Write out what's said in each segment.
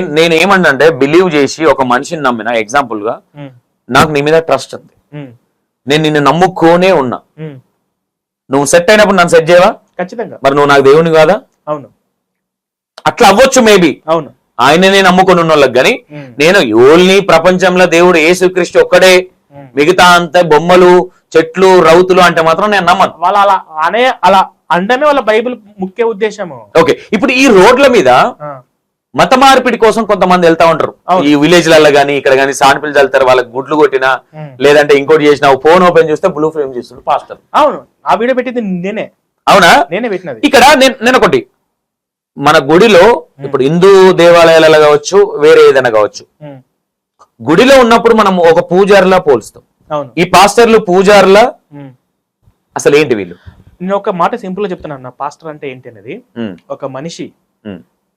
నేను నేను ఏమన్నా బిలీవ్ చేసి ఒక మనిషిని నమ్మిన ఎగ్జాంపుల్గా నాకు నీ మీద ట్రస్ట్ ఉంది. నేను నిన్ను నమ్ముకోనే ఉన్నా. నువ్వు సెట్ అయినప్పుడు నన్ను సెట్ చేయవా? ఖచ్చితంగా. మరి నువ్వు నాకు దేవుని కాదా? అవును. అట్లా అవ్వచ్చు మేబీ అవును. ఆయననే నమ్ముకుని ఉన్న వాళ్ళకి కానీ నేను ఓల్ని ప్రపంచంలో దేవుడు యేసుక్రీస్తు ఒక్కడే. మిగతా అంతా బొమ్మలు చెట్లు రౌతులు అంటే మాత్రం నేను నమ్మను. వాళ్ళ అలా అనే అలా అండమే వాళ్ళ బైబిల్ ముఖ్య ఉద్దేశము. ఓకే. ఇప్పుడు ఈ రోడ్ల మీద మత మార్పిడి కోసం కొంతమంది వెళ్తా ఉంటారు. ఈ విలేజ్లలో గానీ ఇక్కడ గానీ సానిపిల్లి చల్లుతారు వాళ్ళకి గుడ్లు కొట్టినా. లేదంటే ఇంకోటి చేసిన ఫోన్ ఓపెన్ చేస్తే బ్లూ ఫ్రేమ్ చేస్తుంది పాస్టర్. అవును. ఆ వీడియో పెట్టింది నేనే. అవునా? నేనే పెట్టినది. ఇక్కడ నేను ఒకటి. మన గుడిలో ఇప్పుడు హిందూ దేవాలయాలలో కావచ్చు వేరే ఏదైనా కావచ్చు. గుడిలో ఉన్నప్పుడు మనం ఒక పూజారిలా పోల్స్తాం. అవును. ఈ పాస్టర్లు పూజారులా. అసలు ఏంటి వీళ్ళు? నేను ఒక మాట సింపుల్గా చెప్తున్నాను నా పాస్టర్ అంటే ఏంటి అనేది? ఒక మనిషి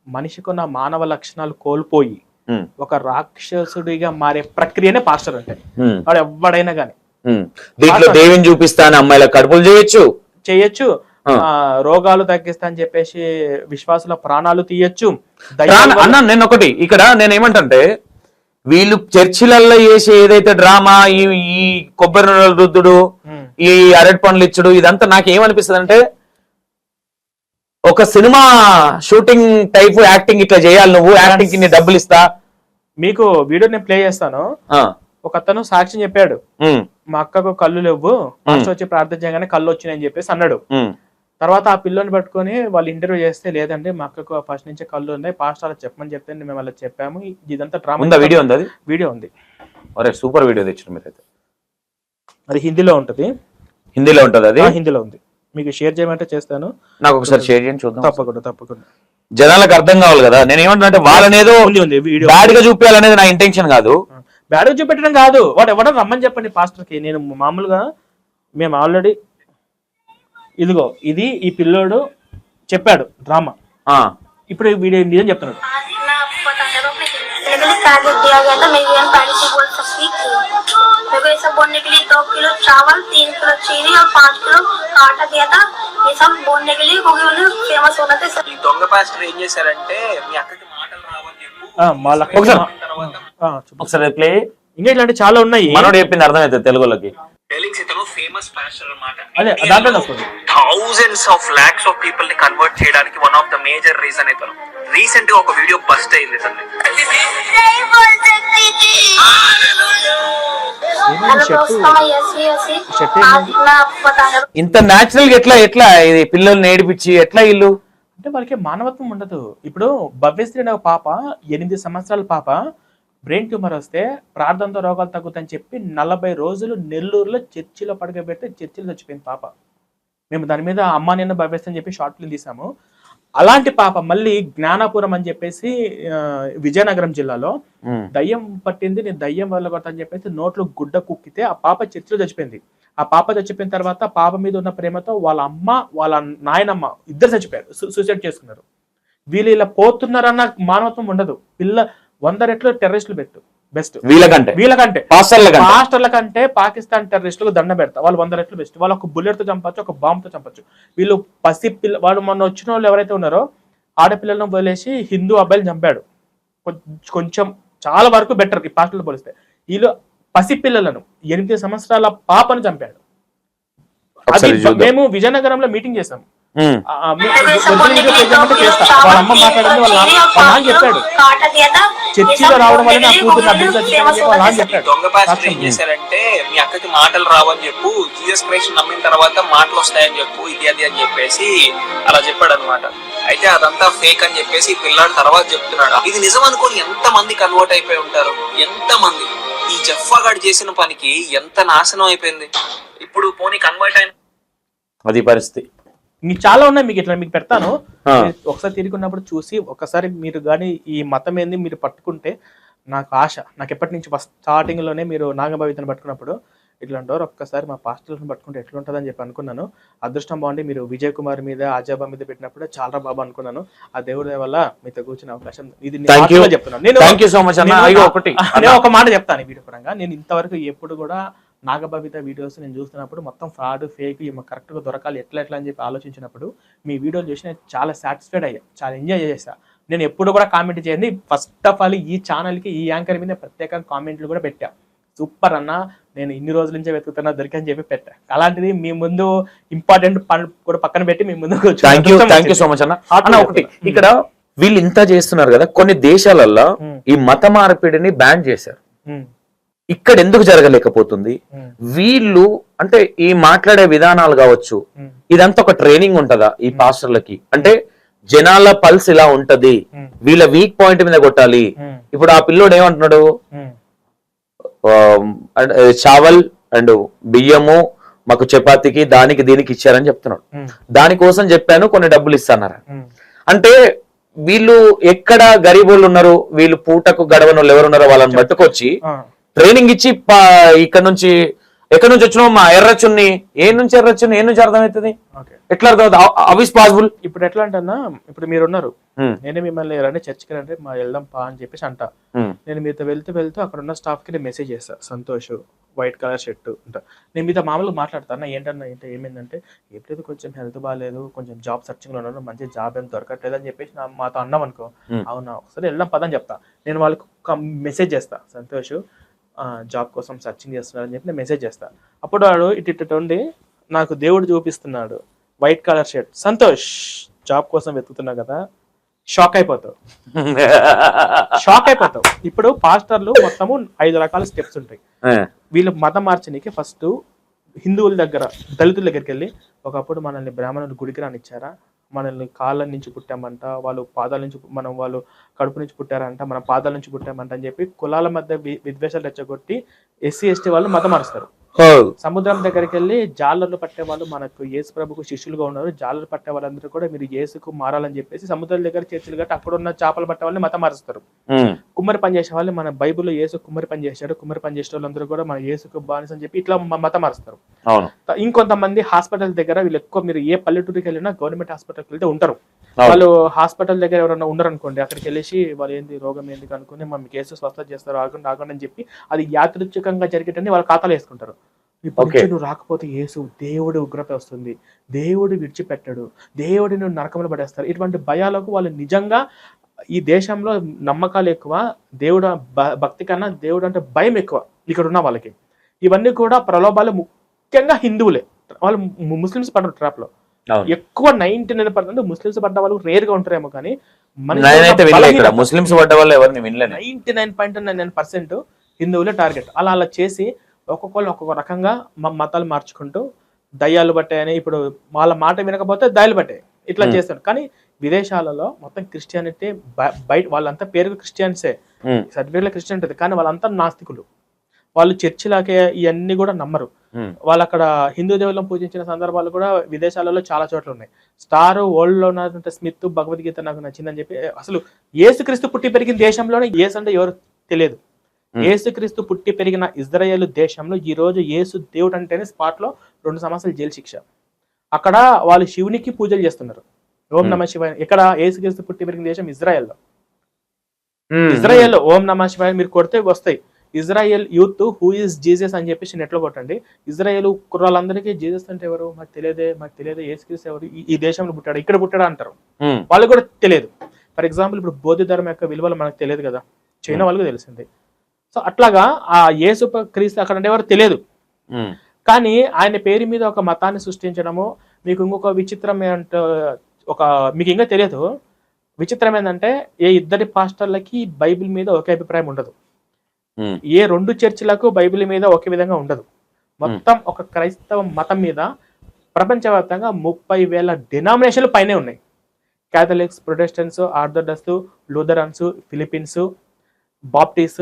మనిషికున్న మానవ లక్షణాలు కోల్పోయి ఒక రాక్షసుడిగా మారే ప్రక్రియనే పాస్టర్ అంటే వాడు ఎవడైనా గాని. దీంట్లో దేవిని చూపిస్తాను అమ్మాయిల కడుపులు చేయొచ్చు? చేయొచ్చు. రోగాలు తగ్గిస్తా అని చెప్పేసి విశ్వాసుల ప్రాణాలు తీయొచ్చు. అన్న నేను ఒకటి ఇక్కడ నేను ఏమంటంటే వీళ్ళు చర్చిలల్లో చేసే ఏదైతే డ్రామా ఈ ఈ కొబ్బరి రుద్దుడు ఈ అరటి పండ్లు ఇచ్చుడు ఇదంతా నాకు ఏమనిపిస్తుంది అంటే ఒక సినిమా షూటింగ్ టైప్ యాక్టింగ్ ఇట్లా చేయాలి నువ్వు యాక్టింగ్కి నేను డబ్బులు ఇస్తా. మీకు వీడియో నేను ప్లే చేస్తాను. ఒక అతను సాక్ష్యం చెప్పాడు. మా అక్కకు కళ్ళు లేవు. మాస్టర్ వచ్చి ప్రార్థన చేయగానే కళ్ళు వచ్చినాయని చెప్పేసి అన్నాడు. తర్వాత ఆ పిల్లని పట్టుకొని వాళ్ళు ఇంటర్వ్యూ చేస్తే లేదండి మా అక్కకు ఫస్ట్ నుంచి కళ్ళు ఉన్నాయి. పాస్టర్ అలా చెప్పమని చెప్తే మేము అలా చెప్పాము. ఇదంతా డ్రామా వీడియో ఉంది అది? వీడియో ఉంది. అరే సూపర్ వీడియో తెచ్చిన మీరైతే. అది హిందీలో ఉంటది. హిందీలో ఉంటది అది? హిందీలో ఉంది. మీకు షేర్ చేయమంటే చేస్తాను. నాకు ఒకసారి షేర్ చేయండి చూద్దాం. తప్పకుండా తప్పకుండా. జనాలకు అర్థం కావాలి కదా. నేను ఏమంటున్నా వాళ్ళనేదో ఉంది ఉంది వీడియో బ్యాడ్గా చూపించాలనేది నా ఇంటెన్షన్ కాదు. బ్యాడ్ చూపెట్టడం కాదు. వాడు ఎవడో రమ్మని చెప్పండి పాస్టర్కి నేను మామూలుగా మేము ఆల్రెడీ ఇదిగో ఇది ఈ పిల్లోడు చెప్పాడు డ్రామా ఆ, ఇప్పుడు ఈ వీడియో నిజం చెప్తున్నాడు. आज मैं आपको बताने रहा हूँ मेरे को टारगेट दिया गया था मेरी बहन पहले से बोल सकती थी मेरे को ये सब बोलने के लिए दो किलो चावल तीन किलो चीनी और पाँच किलो आटा दिया था ये सब बोलने के लिए क्योंकि उन्हें फेमस होना था ఈ దొంగ పాస్టర్ ఏం చేశారంటే మీ అక్కకి మాటలు రావని చెప్పు ఆ, మా లక్- ఒకసారి. ఆ, చెప్పు. ఒకసారి ప్లే ఇంకా ఇట్లాంటి చాలా ఉన్నాయి మనోడు చెప్పింది అర్థమవుతుంది తెలుగులోకి టెలింగ్స్ ఇతను ఫేమస్ పాస్టర్ అన్నమాట అదే దాంట్లోనే వస్తుంది thousands of lakhs of people ని కన్వర్ట్ చేయడానికి one of the major reason ఇతను రీసెంట్గా ఒక వీడియో బస్ట్ అయింది ఇంత నాచురల్గా ఎట్లా ఎట్లా ఇది పిల్లల్ని నేడిపించి ఎట్లా ఇల్లు అంటే వాళ్ళకి మానవత్వం ఉండదు. ఇప్పుడు భవ్యశ్రీ అనే పాప ఎనిమిది సంవత్సరాల పాప బ్రెయిన్ ట్యూమర్ వస్తే ప్రార్థనతో రోగాలు తగ్గుతని చెప్పి నలభై రోజులు నెల్లూరులో చర్చిలో పడగబెడితే చర్చిలో చచ్చిపోయింది పాప. మేము దాని మీద అమ్మా నిన్న భవ్యశ్రీ అని చెప్పి షార్ట్ ఫిల్మ్ తీసాము. అలాంటి పాప మళ్ళీ జ్ఞానాపురం అని చెప్పేసి విజయనగరం జిల్లాలో దయ్యం పట్టింది నేను దయ్యం వల్ల కొడతా అని చెప్పేసి నోట్లో గుడ్డ కుక్కితే ఆ పాప చర్చిలో చచ్చిపోయింది. ఆ పాప చచ్చిపోయిన తర్వాత పాప మీద ఉన్న ప్రేమతో వాళ్ళ అమ్మ వాళ్ళ నాయనమ్మ ఇద్దరు చచ్చిపోయారు సూసైడ్ చేసుకున్నారు. వీళ్ళు ఇలా పోతున్నారన్న మానవత్వం ఉండదు. పిల్ల వంద రెట్లు టెర్రరిస్టులు పెట్టు. బెస్ట్. వీళ్ళకంటే. వీళ్ళకంటే. పాస్టర్ల కంటే పాకిస్తాన్ టెర్రరిస్టులకు దండ పెడతా. వాళ్ళు వంద రెట్లు బెస్ట్. వాళ్ళు ఒక బుల్లెట్తో చంపచ్చు ఒక బాంబ్తో చంపచ్చు. వీళ్ళు పసి పిల్ల వాడు మొన్న వచ్చిన వాళ్ళు ఎవరైతే ఉన్నారో ఆడపిల్లలను వదిలేసి హిందూ అబ్బాయిలు చంపాడు. కొంచెం చాలా వరకు బెటర్ ఈ పాస్టర్లు పోలిస్తే. వీళ్ళు పసి పిల్లలను ఎనిమిది సంవత్సరాల పాపను చంపాడు. అది మేము విజయనగరంలో మీటింగ్ చేసాం. చర్చిలో రావడం వల్ల చేశారంటే మీ అక్కకి మాటలు రావని చెప్పు జీజస్ క్రైస్ట్ నమ్మిన తర్వాత మాటలు వస్తాయని చెప్పు ఇది అది అని చెప్పేసి అలా చెప్పాడు అనమాట అయితే అదంతా ఫేక్ అని చెప్పేసి పిల్లాడు తర్వాత చెప్తున్నాడు. ఇది నిజం అనుకోని ఎంత మంది కన్వర్ట్ అయిపోయి ఉంటారు? ఎంత మంది ఈ జఫ్ఫాగాడు చేసిన పనికి ఎంత నాశనం అయిపోయింది? ఇప్పుడు పోనీ కన్వర్ట్ అయిన అది పరిస్థితి. మీకు చాలా ఉన్నాయి మీకు ఇట్లా మీకు పెడతాను. ఒకసారి తిరుగున్నప్పుడు చూసి ఒకసారి మీరు కానీ ఈ మతం ఏంది మీరు పట్టుకుంటే నాకు ఆశ. నాకు ఎప్పటి నుంచి స్టార్టింగ్లోనే మీరు నాగభావితను పట్టుకున్నప్పుడు ఇట్లాంటి వారు ఒక్కసారి మా పాస్టర్లను పట్టుకుంటే ఎట్లుంటుందని చెప్పి అనుకున్నాను. అదృష్టం బాగుండి మీరు విజయ్ కుమార్ మీద అజాబా మీద పెట్టినప్పుడు చాలా బాగా అనుకున్నాను. ఆ దేవుడి వల్ల మీతో కూర్చున్న అవకాశం ఇది చెప్తున్నాను. నేను ఒక మాట చెప్తాను వీడియో పరంగా. నేను ఇంతవరకు ఎప్పుడు కూడా నాగభవిత వీడియోస్ నేను చూస్తున్నప్పుడు మొత్తం ఫ్రాడ్ ఫేక్ కరెక్ట్గా దొరకాలి ఎట్లా ఎట్లా అని చెప్పి ఆలోచించినప్పుడు మీ వీడియోలు చూసి నేను చాలా సాటిస్ఫైడ్ అయ్యా చాలా ఎంజాయ్ చేసా నేను ఎప్పుడు కూడా కామెంట్ చేయండి ఫస్ట్ ఆఫ్ ఆల్ ఈ ఛానల్కి ఈ యాంకర్ మీద ప్రత్యేకంగా కామెంట్లు కూడా పెట్టా. సూపర్ అన్న నేను ఇన్ని రోజుల నుంచే వెతుకుతున్నా దొరికని చెప్పి పెట్టా. అలాంటిది మీ ముందు ఇంపార్టెంట్ పని కూడా పక్కన పెట్టి మీ ముందు thank you thank you so much అన్న. అన్న ఒకటి ఇక్కడ వీళ్ళు ఇంత చేస్తున్నారు కదా కొన్ని దేశాలలో. ఈ మత మార్పిడిని బ్యాన్ చేశారు. ఇక్కడ ఎందుకు జరగలేకపోతుంది వీళ్ళు అంటే ఈ మాట్లాడే విధానాలు కావచ్చు ఇదంతా ఒక ట్రైనింగ్ ఉంటదా ఈ పాస్టర్లకి? అంటే జనాల పల్స్ ఇలా ఉంటది. వీళ్ళ వీక్ పాయింట్ మీద కొట్టాలి. ఇప్పుడు ఆ పిల్లోడు ఏమంటున్నాడు? చావల్ అండ్ బియ్యము మాకు చపాతీకి దానికి దీనికి ఇచ్చారని చెప్తున్నాడు. దానికోసం చెప్పాను కొన్ని డబ్బులు ఇస్తాన్నారు అంటే వీళ్ళు ఎక్కడ గరీబులు ఉన్నారు వీళ్ళు పూటకు గడవని వాళ్ళు ఎవరు ఉన్నారో వాళ్ళని పట్టుకొచ్చి ట్రైనింగ్ ఇచ్చి ఇక్కడ నుంచి ఎక్కడి నుంచి వచ్చినావు? మా ఎర్రచున్ని. ఏ నుంచి ఎర్రచున్ని? ఏ నుంచి అర్థమవుతుంది? ఎట్లా అర్థమవుతుంది? How is possible? ఇప్పుడు ఎట్లా అంటన్నా ఇప్పుడు మీరు ఉన్నారు నేనే మిమ్మల్ని రండి చర్చికి రండి మా వెళ్దాం పా అని చెప్పేసి అంట. నేను మీతో వెళ్తూ వెళ్తూ అక్కడ ఉన్న స్టాఫ్కి నేను మెసేజ్ చేస్తా. సంతోష్ వైట్ కలర్ షర్ట్ అంట. నేను మీతో మామూలుగా మాట్లాడతాను ఏంటన్నా ఏంటో ఏమైందంటే లేదు కొంచెం హెల్త్ బాగాలేదు కొంచెం జాబ్ సర్చింగ్లో ఉన్నాను మంచి జాబ్ ఏం దొరకట్లేదు అని చెప్పేసి నా మాతో అన్నాం అనుకో. అవునా? ఒకసారి వెళ్దాం పదని చెప్తా. నేను వాళ్ళకి మెసేజ్ చేస్తా. సంతోష్ జాబ్ కోసం సర్చింగ్ చేస్తున్నాడు అని చెప్పి నేను మెసేజ్ చేస్తా. అప్పుడు వాడు ఇటు ఇటు ఉండి నాకు దేవుడు చూపిస్తున్నాడు. White colour shirt Santosh job కోసం వెతుకుతున్నా కదా షాక్ అయిపోతావు. షాక్ అయిపోతావు. ఇప్పుడు పాస్టర్లు మొత్తము ఐదు రకాల స్టెప్స్ ఉంటాయి. వీళ్ళు మతం మార్చనీకి ఫస్ట్ హిందువుల దగ్గర దళితుల దగ్గరికి వెళ్ళి ఒకప్పుడు మనల్ని బ్రాహ్మణులు గుడికి రానిచ్చారా? మనల్ని కాళ్ళ నుంచి పుట్టామంట వాళ్ళు పాదాల నుంచి మనం వాళ్ళు కడుపు నుంచి పుట్టారంట మన పాదాల నుంచి పుట్టామంట అని చెప్పి కులాల మధ్య విద్వేషాలు రెచ్చగొట్టి ఎస్సీ ఎస్టీ వాళ్ళు మతం మారుస్తారు. సముద్రం దగ్గరికి వెళ్ళి జాలర్లు పట్టే వాళ్ళు మనకు యేసు ప్రభుకు శిష్యులుగా ఉన్నారు. జాలర్లు పట్టే వాళ్ళందరూ కూడా మీరు యేసుకు మారాలని చెప్పేసి సముద్రం దగ్గర చర్చలు కట్టి అక్కడ ఉన్న చేపలు పట్టే వాళ్ళని మతం మారుస్తారు. కుమ్మరి పని చేసే వాళ్ళు మన బైబిల్లో యేసు కుమ్మరి పని చేశారు కుమ్మరి పని చేసే వాళ్ళందరూ కూడా మన యేసుకు బానిస అని చెప్పి ఇట్లా మతం మారుస్తారు. ఇంకొంతమంది హాస్పిటల్ దగ్గర వీళ్ళు ఎక్కువ మీరు ఏ పల్లెటూరుకి వెళ్ళినా గవర్నమెంట్ హాస్పిటల్కి వెళ్తే ఉంటారు. వాళ్ళు హాస్పిటల్ దగ్గర ఎవరైనా ఉండరు అనుకోండి అక్కడికి వెళ్ళేసి వాళ్ళు ఏంది రోగం ఏంది కనుక్కొని మా మీకు కేసు స్వస్థ చేస్తారు ఆగండి ఆగండి అని చెప్పి అది యాదృచ్ఛికంగా జరిగేటని వాళ్ళ ఖాతాలో వేసుకుంటారు. ఇప్పుడు నువ్వు రాకపోతే యేసు దేవుడు ఉగ్రత వస్తుంది దేవుడు విడిచిపెట్టడు దేవుడు నువ్వు నరకంలో పడేస్తారు. ఇటువంటి భయాలకు వాళ్ళు నిజంగా ఈ దేశంలో నమ్మకాలు ఎక్కువ దేవుడు భక్తి కన్నా దేవుడు అంటే భయం ఎక్కువ ఇక్కడ ఉన్న వాళ్ళకి. ఇవన్నీ కూడా ప్రలోభాలు ముఖ్యంగా హిందువులే. వాళ్ళు ముస్లిమ్స్ పడరు ట్రాప్లో. ఎక్కువ నైన్టీ నైన్ పర్సెంట్ ముస్లిమ్స్ పడ్డ వాళ్ళు రేర్గా ఉంటారేమో కానీ ముస్లిమ్స్ పడ్డ వాళ్ళు ఎవరిని ninety nine point nine nine percent హిందువులే టార్గెట్ అలా అలా చేసి ఒక్కొక్కరు ఒక్కొక్క రకంగా మ- మతాలు మార్చుకుంటూ దయ్యాలు పట్టాయని ఇప్పుడు వాళ్ళ మాట వినకపోతే దయ్యాలు పట్టాయి. ఇట్లా. చేస్తారు కానీ విదేశాలలో మొత్తం క్రిస్టియానిటీ బయట వాళ్ళంతా పేరుకు క్రిస్టియన్సే. ఉమ్, సర్టిఫికేట్లో క్రిస్టియన్ ఉంటుంది కానీ వాళ్ళంతా నాస్తికులు. వాళ్ళు చర్చిలాగే ఇవన్నీ కూడా నమ్మరు. వాళ్ళు అక్కడ హిందూ దేవుళ్ళని పూజించిన సందర్భాలు కూడా విదేశాలలో చాలా చోట్ల ఉన్నాయి. స్టార్ వరల్డ్లో ఉన్నటువంటి స్మిత్ భగవద్గీత నాకు నచ్చిందని చెప్పి అసలు యేసుక్రీస్తు పుట్టి పెరిగిన దేశంలోనే యేసు అంటే ఎవరు తెలియదు. Hmm. యేసుక్రీస్తు పుట్టి పెరిగిన ఇజ్రాయేల్ దేశంలో ఈ రోజు యేసు దేవుడు అంటేనే స్పాట్లో రెండు సంవత్సరాలు జైలు శిక్ష. అక్కడ వాళ్ళు శివునికి పూజలు చేస్తున్నారు. ఓం నమ శివాయ. ఇక్కడ యేసుక్రీస్తు పుట్టి పెరిగిన దేశం ఇజ్రాయెల్లో. ఇజ్రాయెల్ ఓం నమ శివాయ మీరు కొడితే వస్తాయి. Israel youth who is Jesus అని చెప్పేసి నెట్లో కొట్టండి. ఇజ్రాయెల్ కుర్రాళ్ళందరికీ జీసస్ అంటే ఎవరు? మాకు తెలియదే మాకు తెలియదే. ఏసుక్రీస్తు ఎవరు? ఈ- దేశంలో పుట్టాడు? ఇక్కడ పుట్టాడు అంటారు. ఉమ్, వాళ్ళకి కూడా తెలియదు. ఫర్ ఎగ్జాంపుల్ ఇప్పుడు బౌద్ధ ధర్మం యొక్క విలువలు మనకు తెలియదు కదా. చైనా వాళ్ళకి తెలిసింది. సో అట్లాగా ఆ యేసు క్రీస్తు అక్కడ ఉండేవారు తెలియదు. ఉమ్, కానీ ఆయన పేరు మీద ఒక మతాన్ని సృష్టించడము మీకు ఇంకొక విచిత్రం ఏంటో ఒక మీకు ఇంకా తెలియదు. విచిత్రం ఏంటంటే ఏ ఇద్దరి పాస్టర్లకి బైబిల్ మీద ఒకే అభిప్రాయం ఉండదు. ఏ రెండు చర్చిలకు బైబిల్ మీద ఒకే విధంగా ఉండదు. మొత్తం ఒక క్రైస్తవ మతం మీద ప్రపంచవ్యాప్తంగా ముప్పై వేల డినామినేషన్లు పైనే ఉన్నాయి. Catholics Protestants Orthodox Lutherans Philippines Baptist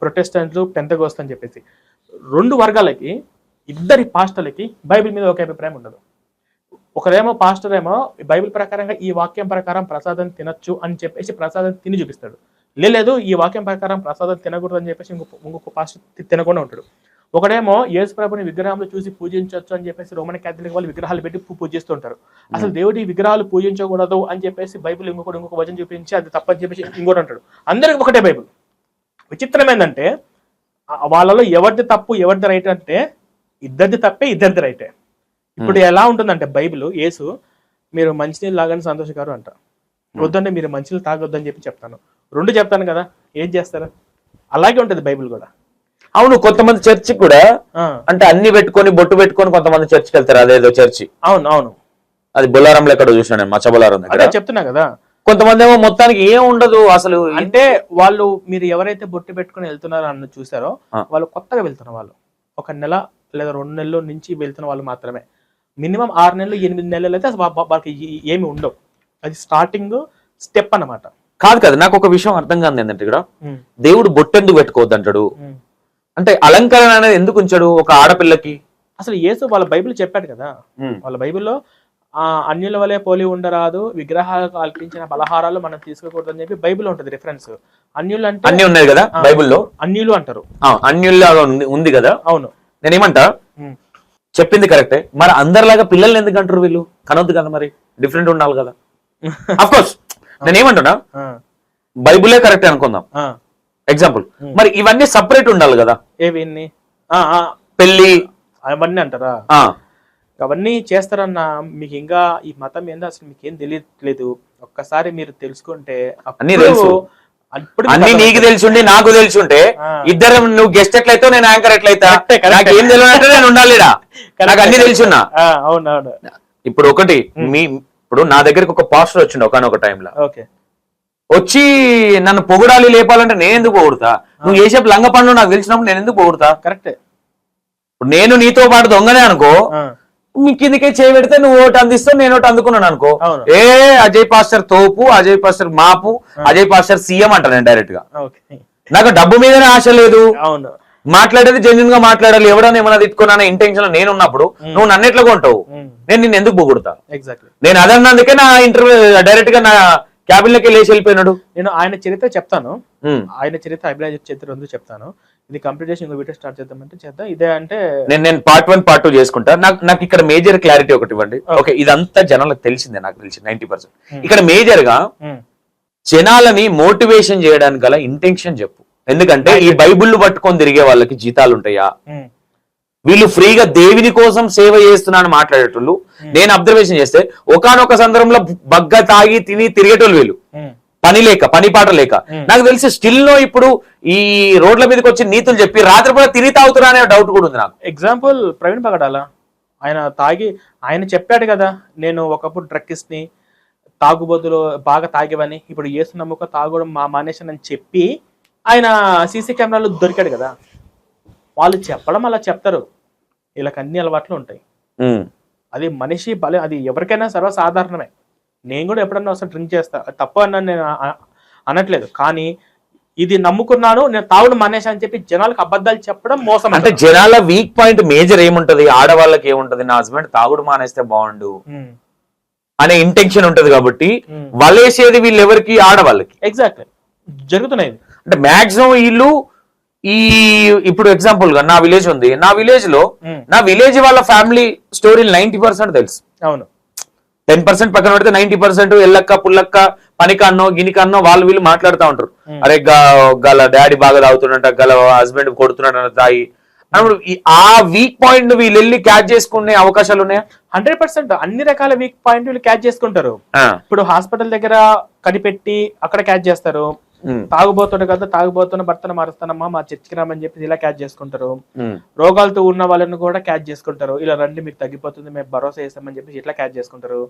ప్రొటెస్టెంట్లు Pentecost అని చెప్పేసి. రెండు వర్గాలకి ఇద్దరి పాస్టర్లకి బైబిల్ మీద ఒక అభిప్రాయం ఉండదు. ఒకరేమో పాస్టర్ ఏమో బైబిల్ ప్రకారంగా ఈ వాక్యం ప్రకారం ప్రసాదం తినొచ్చు అని చెప్పేసి ప్రసాదం తిని చూపిస్తాడు. లేదు ఈ వాక్యం ప్రకారం ప్రసాదం తినకూడదు అని చెప్పేసి ఇంకొక ఇంకొక పాస్టర్ తినకుండా ఉంటాడు. ఒకడేమో యేసు ప్రభుని విగ్రహంలో చూసి పూజించవచ్చు అని చెప్పేసి రోమన్ క్యాథలిక్ వాళ్ళు విగ్రహాలు పెట్టి పూజిస్తుంటారు. అసలు దేవుడి విగ్రహాలు పూజించకూడదు అని చెప్పేసి బైబిల్ ఇంకొకటి ఇంకొక వచనం చూపించి అది తప్పని చెప్పేసి ఇంకోటి అంటాడు. అందరికి ఒకటే బైబిల్. విచిత్రం ఏంటంటే వాళ్ళలో ఎవరిది తప్పు ఎవరిది రైట్ అంటే ఇద్దరిది తప్పే ఇద్దరిది రైటే. ఇప్పుడు ఎలా ఉంటుందంటే బైబిల్ యేసు మీరు మంచినీళ్ళు లాగానే సంతోషకారు అంట. వద్దండి మీరు మంచిలు తాగొద్దని చెప్పి చెప్తాను. రెండు చెప్తాను కదా ఏం చేస్తారు? అలాగే ఉంటది బైబిల్ కూడా. అవును కొంతమంది చర్చి కూడా అంటే అన్ని పెట్టుకొని బొట్టు పెట్టుకొని కొంతమంది చర్చికి వెళ్తారు అదేదో చర్చి. అవును అవును. అది బొల్లారంలో ఎక్కడ చూసాను నేను మచ్చ బొల్లారం అదే చెప్తున్నా కదా. కొంతమంది ఏమో మొత్తానికి ఏం ఉండదు అసలు. అంటే వాళ్ళు మీరు ఎవరైతే బొట్టు పెట్టుకుని వెళ్తున్నారో అన్న చూసారో. వాళ్ళు కొత్తగా వెళ్తున్న వాళ్ళు. ఒక నెల లేదా రెండు నెలల నుంచి వెళ్తున్న వాళ్ళు మాత్రమే. మినిమం ఆరు నెలలు ఎనిమిది నెలలు అయితే వాళ్ళకి ఏమి ఉండవు. అది స్టార్టింగ్ స్టెప్ అన్నమాట. కాదు కదా నాకు ఒక విషయం అర్థం కాదు ఏంటంటే ఇక్కడ దేవుడు బొట్టెందుకు పెట్టుకోవద్దు అంటాడు. అంటే అలంకరణ అనేది ఎందుకు ఉంచాడు ఒక ఆడపిల్లకి? అసలు యేసు వాళ్ళ బైబిల్ చెప్పాడు కదా. వాళ్ళ బైబిల్లో ఆ అన్యుల వలె పోలి ఉండరాదు విగ్రహాలకు కల్పించిన పలహారాలు మనం తీసుకోకూడదు అని చెప్పి బైబిల్ ఉంటుంది రిఫరెన్స్ అన్యులు అంటే అన్ని ఉన్నాయి కదా. బైబిల్లో? అన్యులు అంటారు. అన్యుల్లాగా ఉంది ఉంది కదా? అవును. నేనేమంటా. చెప్పింది కరెక్టే. మరి అందరిలాగా పిల్లల్ని ఎందుకు అంటారు వీళ్ళు? కనొద్దు కదా మరి. డిఫరెంట్ ఉండాలి కదా. అఫ్ కోర్స్ నేనేమంటున్నా? బైబులే కరెక్ట్ అనుకుందాం. ఎగ్జాంపుల్ మరి ఇవన్నీ సపరేట్ ఉండాలి కదా. ఏవి పెళ్ళి అవన్నీ అంటారా? అవన్నీ చేస్తారన్న మీకు ఇంకా ఈ మతం ఏందో అసలు మీకు ఏం తెలియట్లేదు. ఒక్కసారి మీరు తెలుసుకుంటే. అప్పుడు అన్ని నీకు తెలిసి నాకు తెలిసి ఉంటే ఆ. ఇద్దరు నువ్వు గెస్ట్ ఎట్లయితే నేను యాంకర్ ఎట్లయితా. నాకు ఏం తెలియనట్టు నేను ఉండాలి. నాకు అన్ని తెలుసున్నా. ఇప్పుడు ఒకటి మీ ఇప్పుడు నా దగ్గరికి ఒక పాస్టర్ వచ్చిండు ఒకనొక టైంలో ఓకే. వచ్చి నన్ను పొగడాలి లేపాలంటే నేను ఎందుకు పొగుడుతా? నువ్వు చేసే లంగ పనులు నాకు తెలిసినప్పుడు నేను ఎందుకు పొగుడుతా? కరెక్టే నేను నీతో పాటు దొంగనే అనుకో కిందకే చేయబెడితే నువ్వు ఒకటి అందిస్తావు నేను ఒకటి అందుకున్నాను అనుకో. ఏ అజయ్ పాస్టర్ తోపు అజయ్ పాస్టర్ మాపు అజయ్ పాస్టర్ సీఎం అంటాను నేను డైరెక్ట్గా. నాకు డబ్బు మీదనే ఆశ లేదు. అవును. మాట్లాడేది జెన్యున్గా మాట్లాడాలి. ఎవడన్నా ఏమైనా తిట్టుకున్నా ఇంటెన్షన్ నేను ఉన్నప్పుడు నువ్వు నన్ను ఎట్లా కొంటావు? నేను నిన్ను ఎందుకు పొగుడుతా నేను అదన్నందుకే నా ఇంటర్వ్యూ డైరెక్ట్గా నా క్యాబిన్లోకి లేచి వెళ్ళిపోయినాడు. నేను ఆయన చరిత్ర చెప్తాను. ఆయన చరిత్ర అభిరాజ్ చరిత్ర చెప్తాను. ఇది కంప్లీట్ చేసి ఇంకో వీడియో స్టార్ట్ చేద్దామంటే చేద్దాం. ఇదే అంటే నేను నేను పార్ట్ వన్ పార్ట్ టూ చేసుకుంటా. నాకు నాకు ఇక్కడ మేజర్ క్లారిటీ ఒకటి ఇవ్వండి. ఓకే. ఇదంతా జనాలకు తెలిసిందే నాకు తెలిసి నైన్టీ పర్సెంట్ ఇక్కడ మేజర్గా ఉమ్, జనాలని మోటివేషన్ చేయడానికి గల ఇంటెన్షన్ చెప్పు. ఎందుకంటే ఈ బైబుల్ పట్టుకొని తిరిగే వాళ్ళకి జీతాలు ఉంటాయా? ఉమ్, వీళ్ళు ఫ్రీగా దేవుని కోసం సేవ చేస్తున్నాను మాట్లాడేటోళ్ళు. నేను అబ్జర్వేషన్ చేస్తే ఒకానొక సందర్భంలో బగ్గ తాగి తిని తిరిగేటోళ్ళు వీళ్ళు. పని లేక పని పాట లేక. నాకు తెలిసి స్టిల్లో ఇప్పుడు ఈ రోడ్ల మీదకి వచ్చి నీతులు చెప్పి రాత్రి కూడా తిని తాగుతున్నా అనే డౌట్ కూడా ఉంది నాకు. ఎగ్జాంపుల్ ప్రవీణ్ పగడాల ఆయన తాగి ఆయన చెప్పాడు కదా నేను ఒకప్పుడు డ్రగ్గిస్ట్ని తాగుబోతులు బాగా తాగేవని ఇప్పుడు ఏసు నమ్ముక తాగడం మా మానేశానని చెప్పి ఆయన సీసీ కెమెరాలు దొరికాడు కదా. వాళ్ళు చెప్పడం అలా చెప్తారు. వీళ్ళకి అన్ని అలవాట్లు ఉంటాయి. అది మనిషి బల అది ఎవరికైనా సర్వసాధారణమే. నేను కూడా ఎప్పుడన్నా ఒకసారి డ్రింక్ చేస్తా తప్పు అన్నాను నేను అనట్లేదు కానీ ఇది నమ్ముకున్నాను నేను తాగుడు మానేశా అని చెప్పి జనాలకు అబద్ధాలు చెప్పడం మోసం అంటే. జనాల వీక్ పాయింట్ మేజర్ ఏముంటది ఆడవాళ్ళకి ఏముంటది నా హస్బెండ్ తాగుడు మానేస్తే బాగుండు. అనే ఇంటెన్షన్ ఉంటది కాబట్టి. వలేసేది వీళ్ళెవరికి ఆడవాళ్ళకి ఎగ్జాక్ట్లీ జరుగుతున్నాయి. అంటే మాక్సిమం వీళ్ళు ఈ ఇప్పుడు ఎగ్జాంపుల్గా నా విలేజ్ ఉంది నా విలేజ్లో. నా విలేజ్ వాళ్ళ ఫ్యామిలీ స్టోరీలు నైన్టీ పర్సెంట్ తెలుసు అవును టెన్ పర్సెంట్ పక్కన పెడితే నైన్టీ పర్సెంట్ ఎల్లక్క పుల్లక్క పనికన్నో గినికన్నో వాళ్ళు వీళ్ళు మాట్లాడుతూ ఉంటారు. అరే గల డాడీ బాగా తాగుతున్నట్ట గల హస్బెండ్ కొడుతున్నట్ట తాగి. అప్పుడు ఈ- ఆ వీక్ పాయింట్ వీళ్ళు వెళ్ళి క్యాచ్ చేసుకునే అవకాశాలు ఉన్నాయా? హండ్రెడ్ పర్సెంట్ అన్ని రకాల వీక్ పాయింట్ వీళ్ళు క్యాచ్ చేసుకుంటారు. ఇప్పుడు హాస్పిటల్ దగ్గర కనిపెట్టి అక్కడ క్యాచ్ చేస్తారు. తాగుబోతుండే కదా తాగుబోతున్న భర్తను మారుస్తానమ్మా మా చర్చికి రామని చెప్పి ఇలా క్యాచ్ చేసుకుంటారు. రోగాలతో ఉన్న వాళ్ళని కూడా క్యాచ్ చేసుకుంటారు. ఇలా రండి మీకు తగ్గిపోతుంది మేము భరోసా చేస్తామని చెప్పి ఇట్లా క్యాచ్ చేసుకుంటారు.